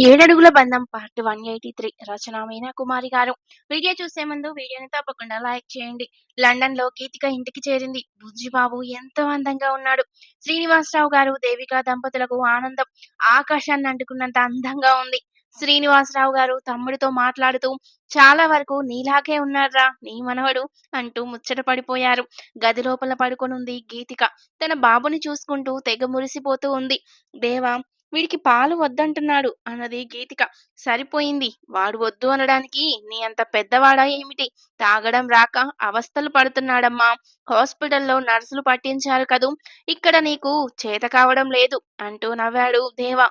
ఏడడుగుల బంధం part one eighty three. Rachana Meena Kumari గారు. Video చూసే ముందు వీడియోని తప్పకుండా లైక్ చేయండి. లండన్లో గీతిక ఇంటికి చేరింది. బుజ్జిబాబు ఎంతో అందంగా ఉన్నాడు. శ్రీనివాసరావు గారు దేవిక దంపతులకు ఆనందం ఆకాశాన్ని అంటుకున్నంత అందంగా ఉంది. శ్రీనివాసరావు గారు తమ్ముడితో మాట్లాడుతూ చాలా వరకు నీలాగే ఉన్నారా నీ మనవడు అంటూ ముచ్చట పడిపోయారు. గది లోపల పడుకొనుంది గీతిక. తన బాబుని చూసుకుంటూ తెగ మురిసిపోతూ ఉంది. దేవా వీడికి పాలు వద్దంటున్నాడు అన్నది గీతిక. సరిపోయింది. వాడు వద్దు అనడానికి నీ అంత పెద్దవాడా ఏమిటి? తాగడం రాక అవస్థలు పడుతున్నాడమ్మా. హాస్పిటల్లో నర్సులు పట్టించారు కదూ. ఇక్కడ నీకు చేత కావడం లేదు అంటూ నవ్వాడు దేవా.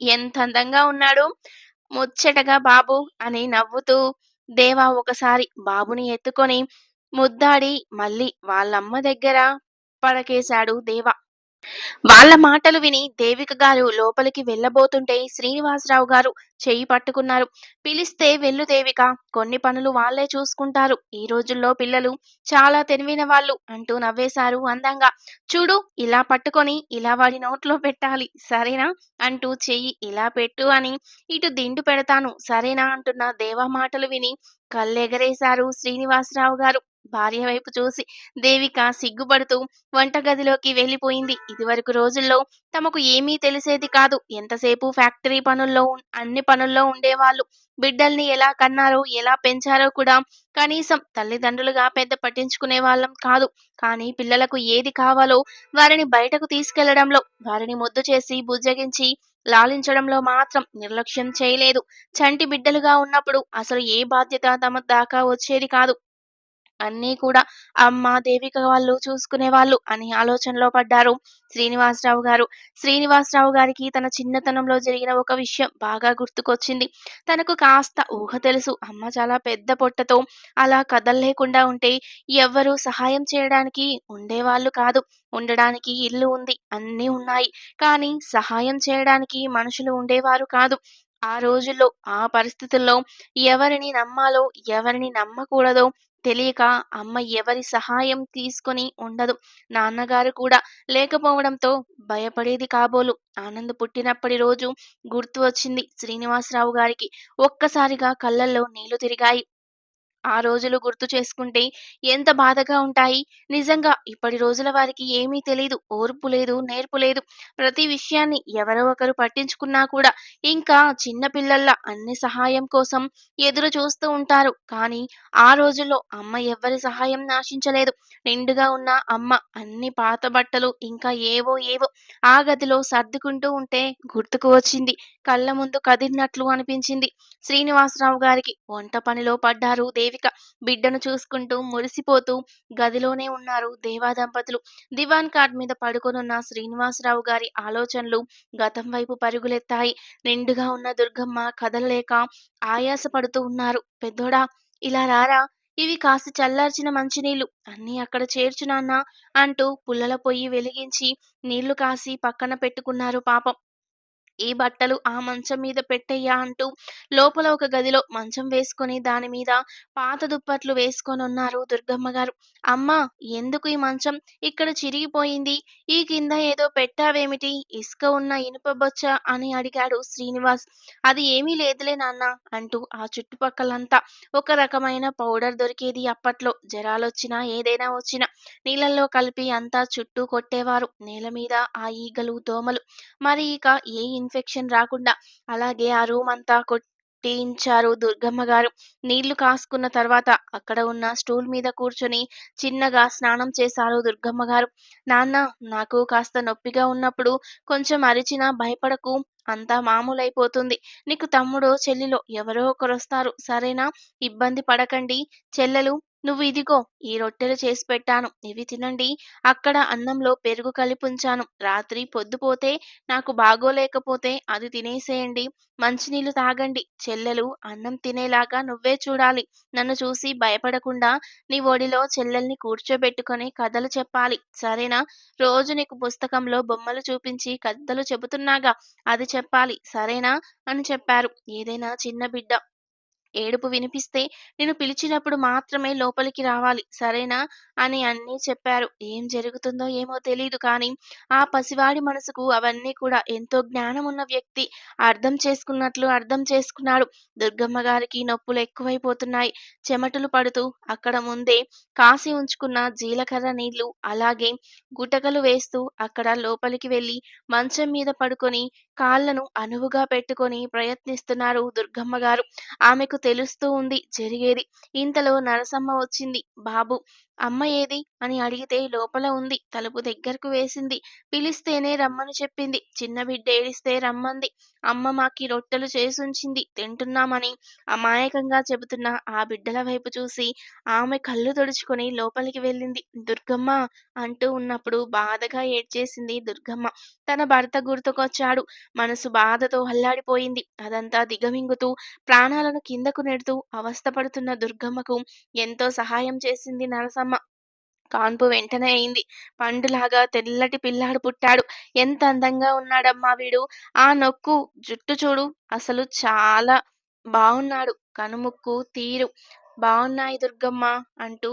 ఎంత అందంగా ఉన్నాడు. ముచ్చటగా బాబు అని నవ్వుతూ దేవా ఒకసారి బాబుని ఎత్తుకొని ముద్దాడి మళ్ళీ వాళ్ళమ్మ దగ్గర పడకేశాడు దేవా. వాళ్ళ మాటలు విని దేవిక గారు లోపలికి వెళ్ళబోతుంటే శ్రీనివాసరావు గారు చేయి పట్టుకున్నారు. పిలిస్తే వెళ్ళు దేవిక కొన్ని పనులు వాళ్ళే చూసుకుంటారు. ఈ రోజుల్లో పిల్లలు చాలా తెలివైన వాళ్ళు అంటూ నవ్వేశారు అందంగా. చూడు ఇలా పట్టుకొని ఇలా వాడి నోట్లో పెట్టాలి సరేనా? అంటూ చెయ్యి ఇలా పెట్టు అని ఇటు దిండు పెడతాను సరేనా? అంటున్న దేవా మాటలు విని కళ్ళెగరేశారు శ్రీనివాసరావు గారు. భార్య వైపు చూసి దేవిక సిగ్గుపడుతూ వంటగదిలోకి వెళ్ళిపోయింది. ఇదివరకు రోజుల్లో తమకు ఏమీ తెలిసేది కాదు. ఎంతసేపు ఫ్యాక్టరీ పనుల్లో అన్ని పనుల్లో ఉండేవాళ్ళు. బిడ్డల్ని ఎలా కన్నారో ఎలా పెంచారో కూడా కనీసం తల్లిదండ్రులుగా పెద్ద పట్టించుకునే వాళ్ళం కాదు. కానీ పిల్లలకు ఏది కావాలో వారిని బయటకు తీసుకెళ్ళడంలో వారిని ముద్దు చేసి బుజ్జగించి లాలించడంలో మాత్రం నిర్లక్ష్యం చేయలేదు. చంటి బిడ్డలుగా ఉన్నప్పుడు అసలు ఏ బాధ్యత తమ దాకా వచ్చేది కాదు. అన్నీ కూడా అమ్మ దేవిక వాళ్ళు చూసుకునే వాళ్ళు అని ఆలోచనలో పడ్డారు శ్రీనివాసరావు గారు. శ్రీనివాసరావు గారికి తన చిన్నతనంలో జరిగిన ఒక విషయం బాగా గుర్తుకొచ్చింది. తనకు కాస్త ఊహ తెలుసు. అమ్మ చాలా పెద్ద పొట్టతో అలా కదల్లేకుండా ఉంటే ఎవ్వరూ సహాయం చేయడానికి ఉండేవాళ్ళు కాదు. ఉండడానికి ఇల్లు ఉంది. అన్నీ ఉన్నాయి. కానీ సహాయం చేయడానికి మనుషులు ఉండేవారు కాదు. ఆ రోజుల్లో ఆ పరిస్థితుల్లో ఎవరిని నమ్మాలో ఎవరిని నమ్మకూడదో తెలియక అమ్మ ఎవరి సహాయం తీసుకొని ఉండదు. నాన్నగారు కూడా లేకపోవడంతో భయపడేది కాబోలు. ఆనంద్ పుట్టినప్పటి రోజు గుర్తు వచ్చింది శ్రీనివాసరావు గారికి. ఒక్కసారిగా కళ్ళల్లో నీళ్ళు తిరిగాయి. ఆ రోజులు గుర్తు చేసుకుంటే ఎంత బాధగా ఉంటాయి. నిజంగా ఇప్పటి రోజుల వారికి ఏమీ తెలియదు ఓర్పు లేదు నేర్పు లేదు. ప్రతి విషయాన్ని ఎవరో ఒకరు పట్టించుకున్నా కూడా ఇంకా చిన్న పిల్లల్లా అన్ని సహాయం కోసం ఎదురు చూస్తూ ఉంటారు. కానీ ఆ రోజుల్లో అమ్మ ఎవ్వరి సహాయం నాశించలేదు. నిండుగా ఉన్న అమ్మ అన్ని పాత బట్టలు ఇంకా ఏవో ఏవో ఆ గదిలో సర్దుకుంటూ ఉంటే గుర్తుకు వచ్చింది. కళ్ళ ముందు కదిరినట్లు అనిపించింది. శ్రీనివాసరావు గారికి వంట పనిలో పడ్డారు దేవిక బిడ్డను చూసుకుంటూ మురిసిపోతూ గదిలోనే ఉన్నారు దేవా దంపతులు దివాన్ కార్డ్ మీద పడుకొనున్న శ్రీనివాసరావు గారి ఆలోచనలు గతం వైపు పరుగులెత్తాయి. నిండుగా ఉన్న దుర్గమ్మ కదలలేక ఆయాస పడుతూ ఉన్నారు. పెద్దోడా ఇలా రారా? ఇవి కాస్త చల్లార్చిన మంచినీళ్ళు అన్నీ అక్కడ చేర్చునాన్నా అంటూ పుల్లల పొయ్యి వెలిగించి నీళ్ళు కాసి పక్కన పెట్టుకున్నారు పాపం. ఈ బట్టలు ఆ మంచం మీద పెట్టయ్యా అంటూ లోపల ఒక గదిలో మంచం వేసుకొని దాని మీద పాత దుప్పట్లు వేసుకొని ఉన్నారు దుర్గమ్మ గారు. అమ్మా ఎందుకు ఈ మంచం? ఇక్కడ చిరిగిపోయింది. ఈ కింద ఏదో పెట్టావేమిటి? ఇసుక ఉన్న ఇనుప బొచ్చ అని అడిగాడు శ్రీనివాస్. అది ఏమీ లేదులే నాన్న అంటూ ఆ చుట్టుపక్కలంతా ఒక రకమైన పౌడర్ దొరికేది అప్పట్లో. జ్వరాలొచ్చినా ఏదైనా వచ్చినా నీళ్ళల్లో కలిపి అంతా చుట్టూ కొట్టేవారు. నేల మీద ఆ ఈగలు దోమలు. మరి ఇక ఏ ఇన్ఫెక్షన్ రాకుండా అలాగే ఆ రూమ్ అంతా కొట్టించారు దుర్గమ్మ గారు. నీళ్ళు కాసుకున్న తర్వాత అక్కడ ఉన్న స్టూల్ మీద కూర్చొని చిన్నగా స్నానం చేశారు దుర్గమ్మ గారు. నాన్న నాకు కాస్త నొప్పిగా ఉన్నప్పుడు కొంచెం అరిచినా భయపడకు అంతా మామూలైపోతుంది. నీకు తమ్ముడో చెల్లిలో ఎవరో ఒకరు వస్తారు సరేనా? ఇబ్బంది పడకండి. చెల్లెలు నువ్వు ఇదిగో ఈ రొట్టెలు చేసి పెట్టాను. ఇవి తినండి. అక్కడ అన్నంలో పెరుగు కలిపి ఉంచాను రాత్రి పొద్దుపోతే నాకు బాగోలేకపోతే అది తినేసేయండి. మంచినీళ్ళు తాగండి. చెల్లెలు అన్నం తినేలాగా నువ్వే చూడాలి. నన్ను చూసి భయపడకుండా నీ ఒడిలో చెల్లెల్ని కూర్చోబెట్టుకొని కథలు చెప్పాలి. సరేనా? రోజు నీకు పుస్తకంలో బొమ్మలు చూపించి కథలు చెబుతున్నాగా. అది చెప్పాలి. సరేనా? అని చెప్పారు. ఏదైనా చిన్న బిడ్డ. ఏడుపు వినిపిస్తే నేను పిలిచినప్పుడు మాత్రమే లోపలికి రావాలి. సరేనా? అని అన్నీ చెప్పారు. ఏం జరుగుతుందో ఏమో తెలియదు కానీ ఆ పసివాడి మనసుకు అవన్నీ కూడా ఎంతో జ్ఞానం ఉన్న వ్యక్తి అర్థం చేసుకున్నట్లు అర్థం చేసుకున్నాడు. దుర్గమ్మ గారికి నొప్పులు ఎక్కువైపోతున్నాయి. చెమటలు పడుతూ అక్కడ ముందే కాసి ఉంచుకున్న జీలకర్ర నీళ్ళు అలాగే గుటకలు వేస్తూ అక్కడ లోపలికి వెళ్ళి మంచం మీద పడుకొని కాళ్ళను అనువుగా పెట్టుకొని ప్రయత్నిస్తున్నారు దుర్గమ్మ గారు. ఆమెకు తెలుస్తూ ఉంది జరిగేది. ఇంతలో నరసమ్మ వచ్చింది. బాబు అమ్మ ఏది? అని అడిగితే లోపల ఉంది. తలుపు దగ్గరకు వేసింది. పిలిస్తేనే రమ్మని చెప్పింది. చిన్న బిడ్డ ఏడిస్తే రమ్మంది. అమ్మ మాకి రొట్టెలు చేసుంచింది. తింటున్నామని అమాయకంగా చెబుతున్న ఆ బిడ్డల వైపు చూసి ఆమె కళ్ళు తుడుచుకొని లోపలికి వెళ్ళింది. దుర్గమ్మ అంటూ ఉన్నప్పుడు బాధగా ఏడ్చేసింది దుర్గమ్మ. తన భర్త గుర్తుకొచ్చాడు. మనసు బాధతో అల్లాడిపోయింది. అదంతా దిగమింగుతూ ప్రాణాలను కిందకు నెడుతూ అవస్థపడుతున్న దుర్గమ్మకు ఎంతో సహాయం చేసింది నరసమ్మ. కాన్పు వెంటనే అయింది. పండులాగా తెల్లటి పిల్లాడు పుట్టాడు. ఎంత అందంగా ఉన్నాడమ్మా వీడు. ఆ నొక్కు జుట్టు చూడు. అసలు చాలా బాగున్నాడు కనుముక్కు తీరు. బాగున్నాయి దుర్గమ్మ అంటూ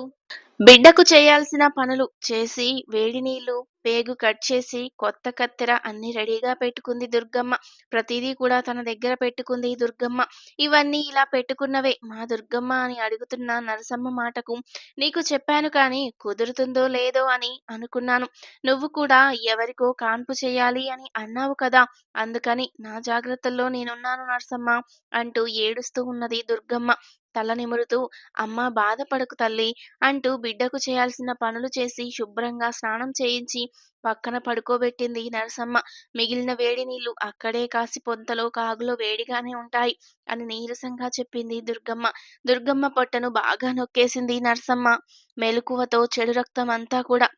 బిడ్డకు చేయాల్సిన పనులు చేసి వేడి నీళ్ళు పేగు కట్ చేసి కొత్త కత్తెర అన్ని రెడీగా పెట్టుకుంది దుర్గమ్మ. ప్రతిదీ కూడా తన దగ్గర పెట్టుకుంది దుర్గమ్మ. ఇవన్నీ ఇలా పెట్టుకున్నవే. మా దుర్గమ్మ అని అడుగుతున్న నరసమ్మ మాటకు నీకు చెప్పాను కానీ కుదురుతుందో లేదో అని అనుకున్నాను. నువ్వు కూడా ఎవరికో కాన్పు చేయాలి అని అన్నావు కదా. అందుకని నా జాగ్రత్తల్లో నేనున్నాను నరసమ్మ అంటూ ఏడుస్తూ ఉన్నది దుర్గమ్మ. తల నిమురుతూ అమ్మ బాధపడకు తల్లి అంటూ బిడ్డకు చేయాల్సిన పనులు చేసి శుభ్రంగా స్నానం చేయించి పక్కన పడుకోబెట్టింది నరసమ్మ. మిగిలిన వేడి నీళ్ళు అక్కడే కాసి పొంతలో కాగులో వేడిగానే ఉంటాయి అని నీరసంగా చెప్పింది దుర్గమ్మ. దుర్గమ్మ పొట్టను బాగా నొక్కేసింది నరసమ్మ. మెలకువతో చెడు రక్తం అంతా కూడా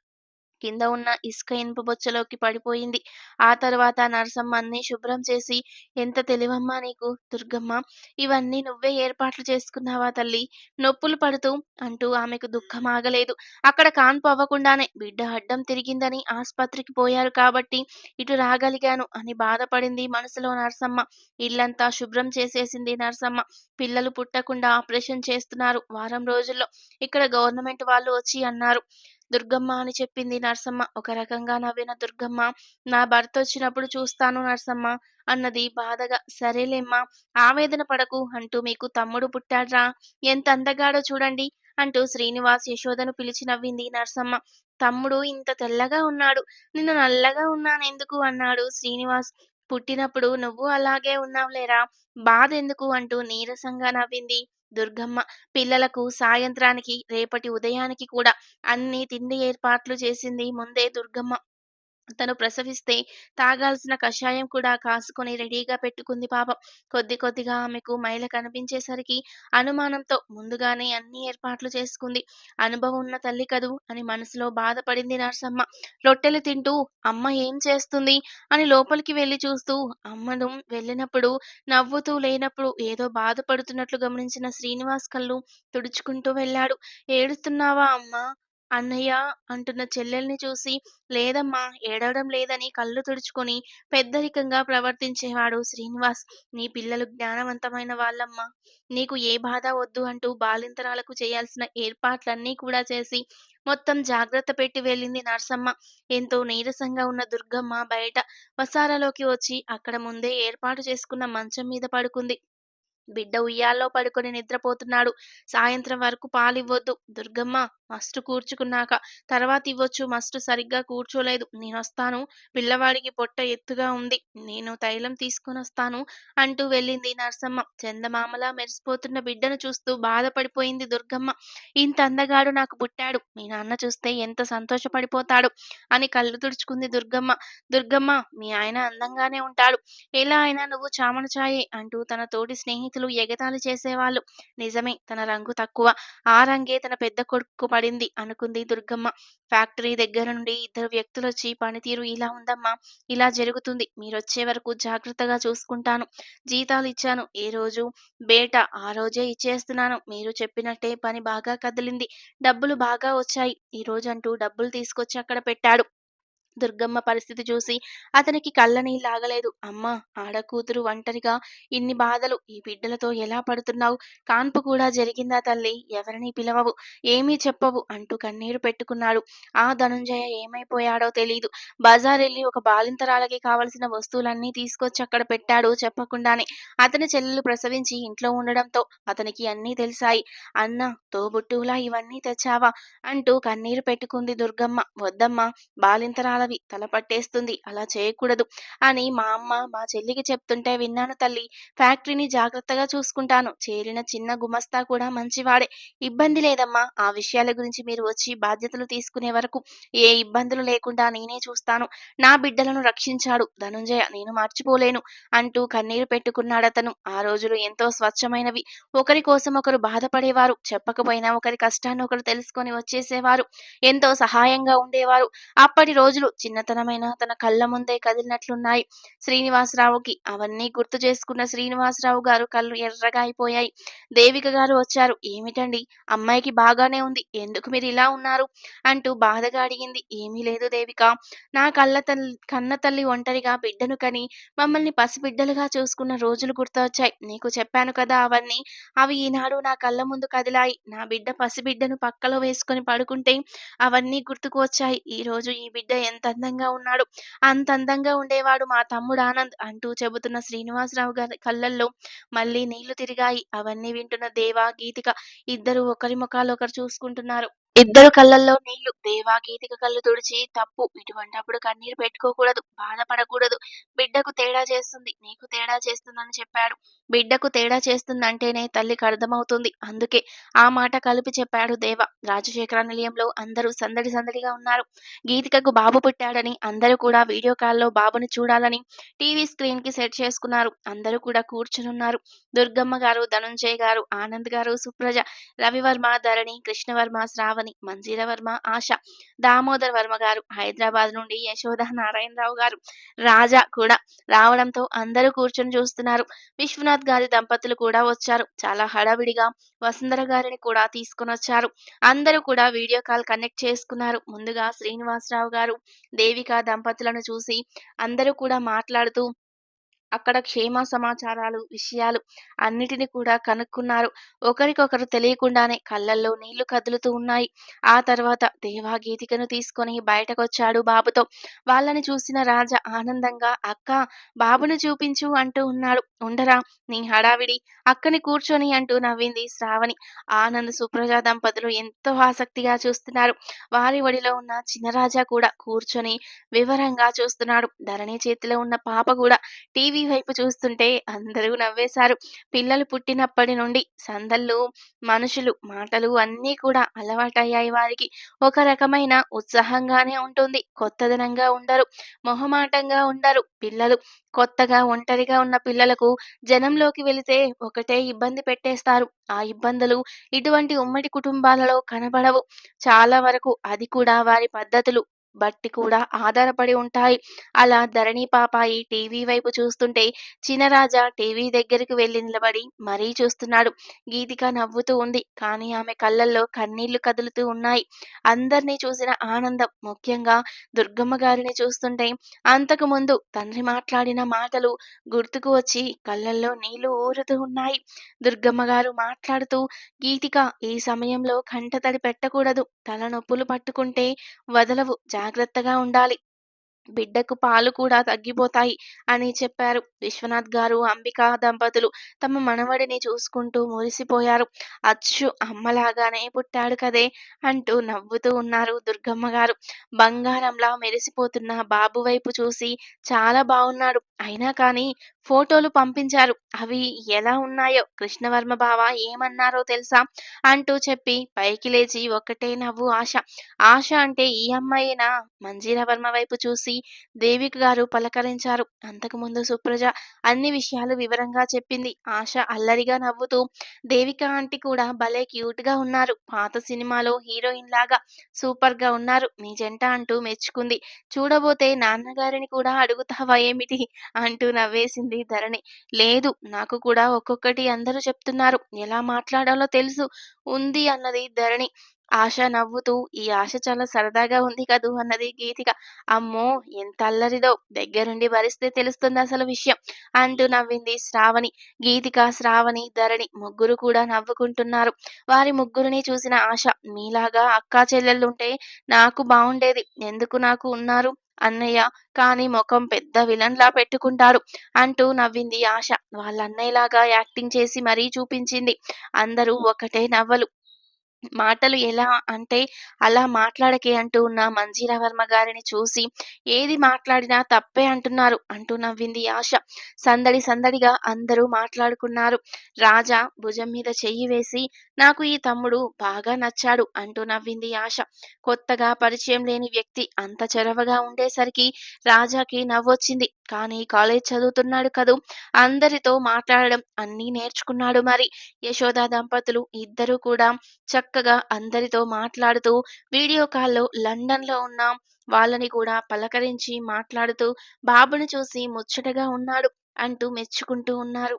కింద ఉన్న ఇసుక ఇనుప బొచ్చలోకి పడిపోయింది. ఆ తర్వాత నరసమ్మని శుభ్రం చేసి ఎంత తెలివమ్మా నీకు దుర్గమ్మ? ఇవన్నీ నువ్వే ఏర్పాట్లు చేసుకున్నావా తల్లి? నొప్పులు పడుతూ? అంటూ ఆమెకు దుఃఖం ఆగలేదు. అక్కడ కాన్పు అవ్వకుండానే బిడ్డ అడ్డం తిరిగిందని ఆసుపత్రికి పోయారు కాబట్టి ఇటు రాగలిగాను అని బాధపడింది మనసులో నరసమ్మ. ఇల్లంతా శుభ్రం చేసేసింది నరసమ్మ. పిల్లలు పుట్టకుండా ఆపరేషన్ చేస్తున్నారు వారం రోజుల్లో. ఇక్కడ గవర్నమెంట్ వాళ్ళు వచ్చి అన్నారు దుర్గమ్మ అని చెప్పింది నర్సమ్మ. ఒక రకంగా నవ్విన దుర్గమ్మ నా భర్త వచ్చినప్పుడు చూస్తాను నర్సమ్మ అన్నది బాధగా. సరేలేమ్మా ఆవేదన పడకు అంటూ మీకు తమ్ముడు పుట్టాడ్రా. ఎంత అందగాడో చూడండి అంటూ శ్రీనివాస్ యశోదను పిలిచి నవ్వింది నర్సమ్మ. తమ్ముడు ఇంత తెల్లగా ఉన్నాడు నిన్ను నల్లగా ఉన్నానెందుకు అన్నాడు శ్రీనివాస్. పుట్టినప్పుడు నువ్వు అలాగే ఉన్నావులేరా బాధ ఎందుకు అంటూ నీరసంగా నవ్వింది. దుర్గమ్మ. పిల్లలకు సాయంత్రానికి రేపటి ఉదయానికి కూడా అన్ని తిండి ఏర్పాట్లు చేసింది ముందే దుర్గమ్మ. తను ప్రసవిస్తే తాగాల్సిన కషాయం కూడా కాసుకొని రెడీగా పెట్టుకుంది పాపం. కొద్ది కొద్దిగా ఆమెకు మైల కనిపించేసరికి అనుమానంతో ముందుగానే అన్ని ఏర్పాట్లు చేసుకుంది. అనుభవం ఉన్న తల్లి కదూ అని మనసులో బాధపడింది నర్సమ్మ. రొట్టెలు తింటూ అమ్మ ఏం చేస్తుంది? అని లోపలికి వెళ్ళి చూస్తూ అమ్మను వెళ్ళినప్పుడు నవ్వుతూ లేనప్పుడు ఏదో బాధపడుతున్నట్లు గమనించిన శ్రీనివాస్ కళ్ళు తుడుచుకుంటూ వెళ్ళాడు. ఏడుస్తున్నావా అమ్మ? అన్నయ్య అంటున్న చెల్లెల్ని చూసి లేదమ్మా ఏడవడం లేదని కళ్ళు తుడుచుకొని పెద్దరికంగా ప్రవర్తించేవాడు శ్రీనివాస్. నీ పిల్లలు జ్ఞానవంతమైన వాళ్ళమ్మా. నీకు ఏ బాధ వద్దు అంటూ బాలింతరాలకు చేయాల్సిన ఏర్పాట్లన్నీ కూడా చేసి మొత్తం జాగ్రత్త పెట్టి వెళ్ళింది నర్సమ్మ. ఎంతో నీరసంగా ఉన్న దుర్గమ్మ బయట వసారలోకి వచ్చి అక్కడ ముందే ఏర్పాటు చేసుకున్న మంచం మీద పడుకుంది. బిడ్డ ఉయ్యాల్లో పడుకొని నిద్రపోతున్నాడు. సాయంత్రం వరకు పాలివ్వద్దు. దుర్గమ్మ మస్తు కూర్చుకున్నాక. తర్వాత ఇవ్వచ్చు మస్తు సరిగ్గా కూర్చోలేదు. నేను వస్తాను పిల్లవాడికి పొట్ట ఎత్తుగా ఉంది. నేను తైలం తీసుకొని వస్తాను అంటూ వెళ్ళింది నర్సమ్మ. చందమామలా మెరిసిపోతున్న బిడ్డను చూస్తూ బాధపడిపోయింది దుర్గమ్మ. ఇంత అందగాడు నాకు పుట్టాడు. మీ నాన్న చూస్తే ఎంత సంతోషపడిపోతాడు అని కళ్ళు తుడుచుకుంది దుర్గమ్మ. దుర్గమ్మ మీ ఆయన అందంగానే ఉంటాడు. ఎలా అయినా నువ్వు చామన ఛాయే అంటూ తన తోటి స్నేహితులు ఎగతాళి చేసేవాళ్ళు. నిజమే తన రంగు తక్కువ. ఆ రంగే తన పెద్ద కొడుకు పడింది అనుకుంది దుర్గమ్మ. ఫ్యాక్టరీ దగ్గర నుండి ఇద్దరు వ్యక్తులు వచ్చి పనితీరు ఇలా ఉందమ్మా. ఇలా జరుగుతుంది. మీరొచ్చే వరకు జాగ్రత్తగా చూసుకుంటాను. జీతాలు ఇచ్చాను. ఏ రోజు? బేట. ఆ రోజే ఇచ్చేస్తున్నాను. మీరు చెప్పినట్టే పని బాగా కదిలింది. డబ్బులు బాగా వచ్చాయి. ఈ రోజు అంటూ డబ్బులు తీసుకొచ్చి అక్కడ పెట్టాడు. దుర్గమ్మ పరిస్థితి చూసి అతనికి కళ్ళనీళ్ళాగలేదు. అమ్మా! ఆడకూతురు ఒంటరిగా ఇన్ని బాధలు ఈ బిడ్డలతో ఎలా పడుతున్నావు? కాన్పు కూడా జరిగిందా తల్లి ఎవరినీ పిలవవు, ఏమీ చెప్పవు అంటూ కన్నీరు పెట్టుకున్నాడు. ఆ ధనుంజయ ఏమైపోయాడో బజార్ వెళ్ళి ఒక బాలింతరాలకి కావలసిన వస్తువులన్నీ తీసుకొచ్చి అక్కడ పెట్టాడు చెప్పకుండానే. అతని చెల్లెలు ప్రసవించి ఇంట్లో ఉండడంతో అతనికి అన్నీ తెలిసాయి అన్న తోబుట్టువులా ఇవన్నీ తెచ్చావా? అంటూ కన్నీరు పెట్టుకుంది దుర్గమ్మ. వద్దమ్మా! బాలింతరాలవి తల పట్టేస్తుంది. అలా చేయకూడదు అని మా అమ్మ మా చెల్లికి చెప్తుంటే విన్నాను తల్లి ఫ్యాక్టరీని జాగ్రత్తగా చూసుకుంటాను. చేరిన చిన్న గుమస్తా కూడా మంచివాడే. ఇబ్బంది లేదమ్మా! ఆ విషయాల గురించి మీరు వచ్చి బాధ్యతలు తీసుకునే వరకు ఏ ఇబ్బందులు లేకుండా నేనే చూస్తాను. నా బిడ్డలను రక్షించాడు ధనుంజయ నేను మర్చిపోలేను అంటూ కన్నీరు పెట్టుకున్నాడతను. ఆ రోజులు ఎంతో స్వచ్ఛమైనవి. ఒకరి కోసం ఒకరు బాధపడేవారు. చెప్పకపోయినా ఒకరి కష్టాన్ని ఒకరు తెలుసుకొని వచ్చేసేవారు. ఎంతో సహాయంగా ఉండేవారు. అప్పటి రోజులు చిన్నతనమైన తన కళ్ళ ముందే కదిలినట్లున్నాయి శ్రీనివాసరావుకి. అవన్నీ గుర్తు చేసుకున్న శ్రీనివాసరావు గారు కళ్ళు ఎర్రగా అయిపోయాయి. దేవిక గారు వచ్చారు. ఏమిటండి అమ్మాయికి బాగానే ఉంది. ఎందుకు మీరు ఇలా ఉన్నారు? అంటూ బాధగా అడిగింది. ఏమీ లేదు దేవిక నా కళ్ళ తల్లి కన్న తల్లి ఒంటరిగా బిడ్డను కని మమ్మల్ని పసిబిడ్డలుగా చూసుకున్న రోజులు గుర్తొచ్చాయి. నీకు చెప్పాను కదా అవన్నీ. అవి ఈనాడు నా కళ్ళ ముందు కదిలాయి. నా బిడ్డ పసిబిడ్డను పక్కలో వేసుకొని పడుకుంటే అవన్నీ గుర్తుకు వచ్చాయి. ఈ రోజు ఈ బిడ్డ ఎంత అందంగా ఉన్నాడు అంత అందంగా ఉండేవాడు మా తమ్ముడు ఆనంద్ అంటూ చెబుతున్న శ్రీనివాసరావు గారి కళ్ళల్లో మళ్ళీ నీళ్ళు తిరిగాయి. అవన్నీ వింటున్న దేవా గీతిక ఇద్దరు ఒకరి ముఖాలొకరు చూసుకుంటున్నారు. ఇద్దరు కళ్ళల్లో నీళ్ళు. దేవా గీతిక కళ్ళు తుడిచి తప్పు. ఇటువంటప్పుడు కన్నీరు పెట్టుకోకూడదు. బాధపడకూడదు. బిడ్డకు తేడా చేస్తుంది. నీకు తేడా చేస్తుందని చెప్పాడు. బిడ్డకు తేడా చేస్తుందంటేనే తల్లికి అర్థమవుతుంది. అందుకే ఆ మాట కలిపి చెప్పాడు దేవ. రాజశేఖర నిలయంలో అందరూ సందడి సందడిగా ఉన్నారు. గీతికకు బాబు పుట్టాడని అందరూ కూడా వీడియో కాల్లో బాబుని చూడాలని టీవీ స్క్రీన్కి సెట్ చేసుకున్నారు. అందరూ కూడా కూర్చునున్నారు. దుర్గమ్మ గారు, ధనుంజయ్ గారు, ఆనంద్ గారు, సుప్రజ, రవివర్మ, ధరణి, కృష్ణవర్మ, శ్రావణ మంజీరవర్మ, ఆశ, దామోదర్ వర్మ గారు, హైదరాబాద్ నుండి యశోద నారాయణరావు గారు, రాజా కూడా రావడంతో అందరూ కూర్చొని చూస్తున్నారు. విశ్వనాథ్ గారి దంపతులు కూడా వచ్చారు. చాలా హడావిడిగా వసుంధర గారిని కూడా తీసుకొనొచ్చారు. అందరూ కూడా వీడియో కాల్ కనెక్ట్ చేసుకున్నారు. ముందుగా శ్రీనివాసరావు గారు, దేవిక దంపతులను చూసి అందరూ కూడా మాట్లాడుతూ అక్కడ క్షేమ సమాచారాలు, విషయాలు అన్నిటిని కూడా కనుక్కున్నారు. ఒకరికొకరు తెలియకుండానే కళ్ళల్లో నీళ్ళు కదులుతూ ఉన్నాయి. ఆ తర్వాత దేవా గీతికను తీసుకొని బయటకొచ్చాడు బాబుతో. వాళ్ళని చూసిన రాజా ఆనందంగా అక్క బాబును చూపించు అంటూ ఉన్నాడు. ఉండరా నీ హడావిడి. అక్కని కూర్చొని అంటూ నవ్వింది శ్రావణి. ఆనంద్, సుప్రజ దంపతులు ఎంతో ఆసక్తిగా చూస్తున్నారు. వారి ఒడిలో ఉన్న చిన్నరాజా కూడా కూర్చొని వివరంగా చూస్తున్నాడు. ధరణి చేతిలో ఉన్న పాప కూడా టీవీ వైపు చూస్తుంటే అందరూ నవ్వేశారు. పిల్లలు పుట్టినప్పటి నుండి సందళ్ళు, మనుషులు, మాటలు అన్నీ కూడా అలవాటయ్యాయి వారికి. ఒక రకమైన ఉత్సాహంగానే ఉంటుంది. కొత్తదనంగా ఉండరు. మొహమాటంగా ఉండరు పిల్లలు. కొత్తగా ఒంటరిగా ఉన్న పిల్లలకు జనంలోకి వెళితే ఒకటే ఇబ్బంది పెట్టేస్తారు. ఆ ఇబ్బందులు ఇటువంటి ఉమ్మడి కుటుంబాలలో కనబడవు. చాలా వరకు అది కూడా వారి పద్ధతులు బట్టి కూడా ఆధారపడి ఉంటాయి. అలా ధరణి పాపాయి టీవీ వైపు చూస్తుంటే చినరాజా టీవీ దగ్గరికి వెళ్ళి నిలబడి మరీ చూస్తున్నాడు. గీతిక నవ్వుతూ ఉంది. కానీ ఆమె కళ్ళల్లో కన్నీళ్ళు కదులుతూ ఉన్నాయి. అందర్నీ చూసిన ఆనందం ముఖ్యంగా దుర్గమ్మ గారిని చూస్తుంటే అంతకు ముందు తండ్రి మాట్లాడిన మాటలు గుర్తుకు వచ్చి కళ్ళల్లో నీళ్ళు ఊరుతూ ఉన్నాయి. దుర్గమ్మ గారు మాట్లాడుతూ గీతిక ఈ సమయంలో కంటతడి పెట్టకూడదు. తలనొప్పులు పట్టుకుంటే వదలవు జాగ్రత్తగా ఉండాలి. బిడ్డకు పాలు కూడా తగ్గిపోతాయి అని చెప్పారు. విశ్వనాథ్ గారు, అంబికా దంపతులు తమ మనవడిని చూసుకుంటూ మురిసిపోయారు. అచ్చు అమ్మలాగానే పుట్టాడు కదే అంటూ నవ్వుతూ ఉన్నారు దుర్గమ్మ గారు. బంగారంలా మెరిసిపోతున్న బాబు వైపు చూసి చాలా బాగున్నాడు అయినా కానీ ఫోటోలు పంపించారు. అవి ఎలా ఉన్నాయో కృష్ణవర్మ బావ ఏమన్నారో తెలుసా? అంటూ చెప్పి పైకి లేచి ఒకటే నవ్వు ఆశ. ఆశ అంటే ఈ అమ్మాయేనా? మంజీరవర్మ వైపు చూసి దేవిక గారు పలకరించారు. అంతకుముందు సుప్రజ అన్ని విషయాలు వివరంగా చెప్పింది. ఆశ అల్లరిగా నవ్వుతూ దేవిక ఆంటీ కూడా భలే క్యూట్గా ఉన్నారు. పాత సినిమాలో హీరోయిన్ లాగా సూపర్గా ఉన్నారు మీ జంట అంటూ మెచ్చుకుంది. చూడబోతే నాన్నగారిని కూడా అడుగుతావా ఏమిటి? అంటూ నవ్వేసింది ధరణి. లేదు నాకు కూడా ఒక్కొక్కటి అందరూ చెప్తున్నారు. ఎలా మాట్లాడాలో తెలుసు ఉంది అన్నది ధరణి. ఆశ నవ్వుతూ ఈ ఆశ చాలా సరదాగా ఉంది కదూ అన్నది గీతిక. అమ్మో ఎంత అల్లరిదో దగ్గరుండి భరిస్తే తెలుస్తుంది అసలు విషయం అంటూ నవ్వింది శ్రావణి. గీతిక, శ్రావణి, ధరణి ముగ్గురు కూడా నవ్వుకుంటున్నారు. వారి ముగ్గురిని చూసిన ఆశ మీలాగా అక్కా చెల్లెళ్ళుంటే నాకు బాగుండేది ఎందుకు నాకు ఉన్నారు అన్నయ్య కానీ ముఖం పెద్ద విలన్లా పెట్టుకుంటాడు అంటూ నవ్వింది ఆశ. వాళ్ళ అన్నయ్యలాగా యాక్టింగ్ చేసి మరీ చూపించింది. అందరూ ఒకటే నవ్వలు. మాటలు ఎలా అంటే అలా మాట్లాడకే అంటూ ఉన్న మంజీరా వర్మ గారిని చూసి ఏది మాట్లాడినా తప్పే అంటున్నారు అంటూ నవ్వింది ఆశ. సందడి సందడిగా అందరూ మాట్లాడుకున్నారు. రాజా భుజం మీద చెయ్యి వేసి నాకు ఈ తమ్ముడు బాగా నచ్చాడు అంటూ నవ్వింది ఆశ. కొత్తగా పరిచయం లేని వ్యక్తి అంత చొరవగా ఉండేసరికి రాజాకి నవ్వొచ్చింది. కానీ కాలేజ్ చదువుతున్నాడు కదూ అందరితో మాట్లాడడం అన్నీ నేర్చుకున్నాడు మరి. యశోద దంపతులు ఇద్దరూ కూడా చక్కగా అందరితో మాట్లాడుతూ వీడియో కాల్లో లండన్లో ఉన్న వాళ్ళని కూడా పలకరించి మాట్లాడుతూ బాబుని చూసి ముచ్చటగా ఉన్నాడు అంటూ మెచ్చుకుంటూ ఉన్నారు.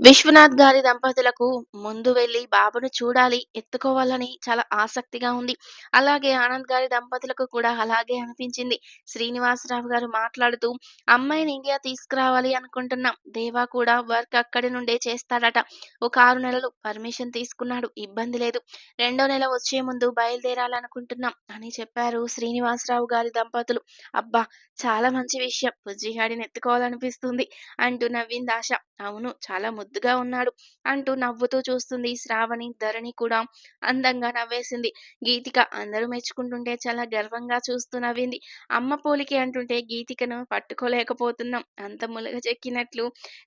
విశ్వనాథ్ గారి దంపతులకు ముందు వెళ్ళి బాబును చూడాలి, ఎత్తుకోవాలని చాలా ఆసక్తిగా ఉంది. అలాగే ఆనంద్ గారి దంపతులకు కూడా అలాగే అనిపించింది. శ్రీనివాసరావు గారు మాట్లాడుతూ అమ్మాయిని ఇండియా తీసుకురావాలి అనుకుంటున్నాం. దేవా కూడా వర్క్ అక్కడి నుండే చేస్తాడట. ఒక ఆరు నెలలు పర్మిషన్ తీసుకున్నాడు. ఇబ్బంది లేదు. రెండో నెల వచ్చే ముందు బయలుదేరాలనుకుంటున్నాం అని చెప్పారు శ్రీనివాసరావు గారి దంపతులు. అబ్బా చాలా మంచి విషయం. బుజ్జిగాడిని ఎత్తుకోవాలనిపిస్తుంది అంటూ నవ్వింది ఆశ. అవును చాలా ముద్దుగా ఉన్నాడు అంటూ నవ్వుతూ చూస్తుంది శ్రావణి. ధరణి కూడా అందంగా నవ్వేసింది. గీతిక అందరూ మెచ్చుకుంటుంటే చాలా గర్వంగా చూస్తూ నవ్వింది. అమ్మ పోలికి అంటుంటే గీతికను పట్టుకోలేకపోతున్నాం. అంత ములగ చెక్కినట్లు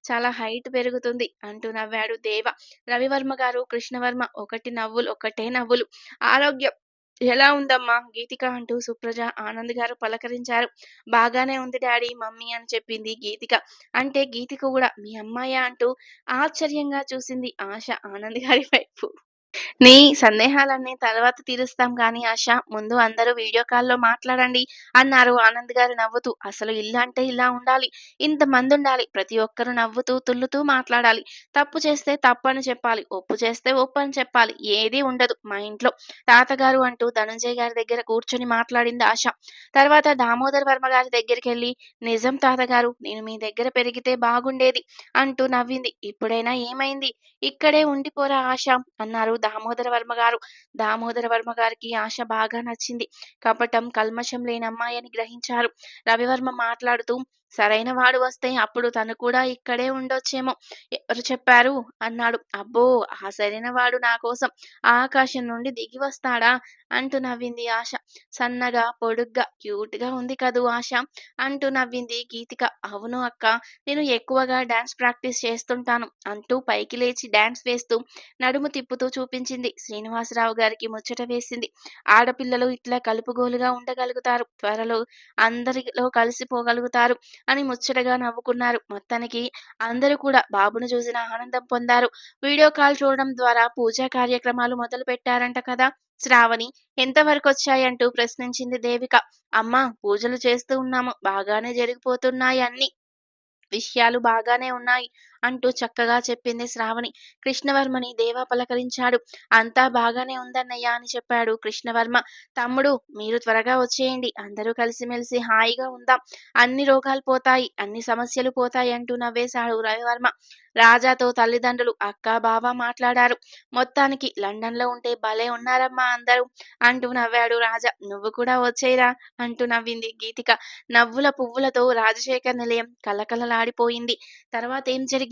చాలా హైట్ పెరుగుతుంది అంటూ నవ్వాడు దేవ. రవివర్మ గారు, కృష్ణవర్మ ఒకటి నవ్వులు ఒకటే నవ్వులు. ఆరోగ్యం ఎలా ఉందమ్మా గీతిక అంటూ సుప్రజ, ఆనంద్ గారు పలకరించారు. బాగానే ఉంది డాడీ, మమ్మీ అని చెప్పింది గీతిక. అంటే గీతిక కూడా మీ అమ్మాయా అంటూ ఆశ్చర్యంగా చూసింది ఆశ ఆనంద్ గారి వైపు. నీ సందేహాలన్నీ తర్వాత తీరుస్తాం గాని ఆశ ముందు అందరూ వీడియో కాల్లో మాట్లాడండి అన్నారు ఆనంద్ గారు నవ్వుతూ. అసలు ఇల్లు అంటే ఇలా ఉండాలి. ఇంతమంది ఉండాలి. ప్రతి ఒక్కరూ నవ్వుతూ తుల్లుతూ మాట్లాడాలి. తప్పు చేస్తే తప్పు అని చెప్పాలి. ఒప్పు చేస్తే ఒప్పు అని చెప్పాలి. ఏది ఉండదు మా ఇంట్లో తాతగారు అంటూ ధనంజయ్ గారి దగ్గర కూర్చొని మాట్లాడింది ఆశ. తర్వాత దామోదర్ వర్మ గారి దగ్గరికెళ్ళి నిజం తాతగారు నేను మీ దగ్గర పెరిగితే బాగుండేది అంటూ నవ్వింది. ఇప్పుడైనా ఏమైంది? ఇక్కడే ఉండిపోరా ఆశ అన్నారు దామోదర వర్మ గారు. దామోదర వర్మ గారికి ఆశ బాగా నచ్చింది. కపటం, కల్మషం లేని అమ్మాయి అని గ్రహించారు. రవివర్మ మాట్లాడుతూ సరైన వాడు వస్తే అప్పుడు తను కూడా ఇక్కడే ఉండొచ్చేమో. ఎవరు చెప్పారు? అన్నాడు. అబ్బో ఆ సరైన వాడు నా కోసం ఆకాశం నుండి దిగి వస్తాడా? అంటూ నవ్వింది ఆశ. సన్నగా, పొడుగ్గా, క్యూట్‌గా ఉంది కదూ ఆశ అంటూ నవ్వింది గీతిక. అవును అక్కా నేను ఎక్కువగా డాన్స్ ప్రాక్టీస్ చేస్తుంటాను అంటూ పైకి లేచి డాన్స్ వేస్తూ నడుము తిప్పుతూ చూపించింది. శ్రీనివాసరావు గారికి ముచ్చట వేసింది. ఆడపిల్లలు ఇట్లా కలుపుగోలుగా ఉండగలుగుతారు. త్వరలో అందరిలో కలిసిపోగలుగుతారు అని ముచ్చటగా నవ్వుకున్నారు. మొత్తానికి అందరూ కూడా బాబును చూసిన ఆనందం పొందారు. వీడియో కాల్ చూడడం ద్వారా పూజా కార్యక్రమాలు మొదలు పెట్టారంట కదా శ్రావణి ఎంతవరకొచ్చాయంటూ ప్రశ్నించింది దేవిక. అమ్మా పూజలు చేస్తూ ఉన్నాము. బాగానే జరిగిపోతున్నాయి అన్ని విషయాలు బాగానే ఉన్నాయి అంటూ చక్కగా చెప్పింది శ్రావణి. కృష్ణవర్మని దేవా పలకరించాడు. అంతా బాగానే ఉందన్నయ్య అని చెప్పాడు కృష్ణవర్మ. తమ్ముడు మీరు త్వరగా వచ్చేయండి. అందరూ కలిసిమెలిసి హాయిగా ఉందాం. అన్ని రోగాలు పోతాయి. అన్ని సమస్యలు పోతాయి అంటూ నవ్వేశాడు రవివర్మ. రాజాతో తల్లిదండ్రులు, అక్క, బావ మాట్లాడారు. మొత్తానికి లండన్‌లో ఉంటే భలే ఉన్నారమ్మా అందరూ అంటూ నవ్వాడు రాజా. నువ్వు కూడా వచ్చేయరా అంటూ నవ్వింది గీతిక. నవ్వుల పువ్వులతో రాజశేఖర్ నిలయం కలకలలాడిపోయింది తర్వాత ఏం జరిగింది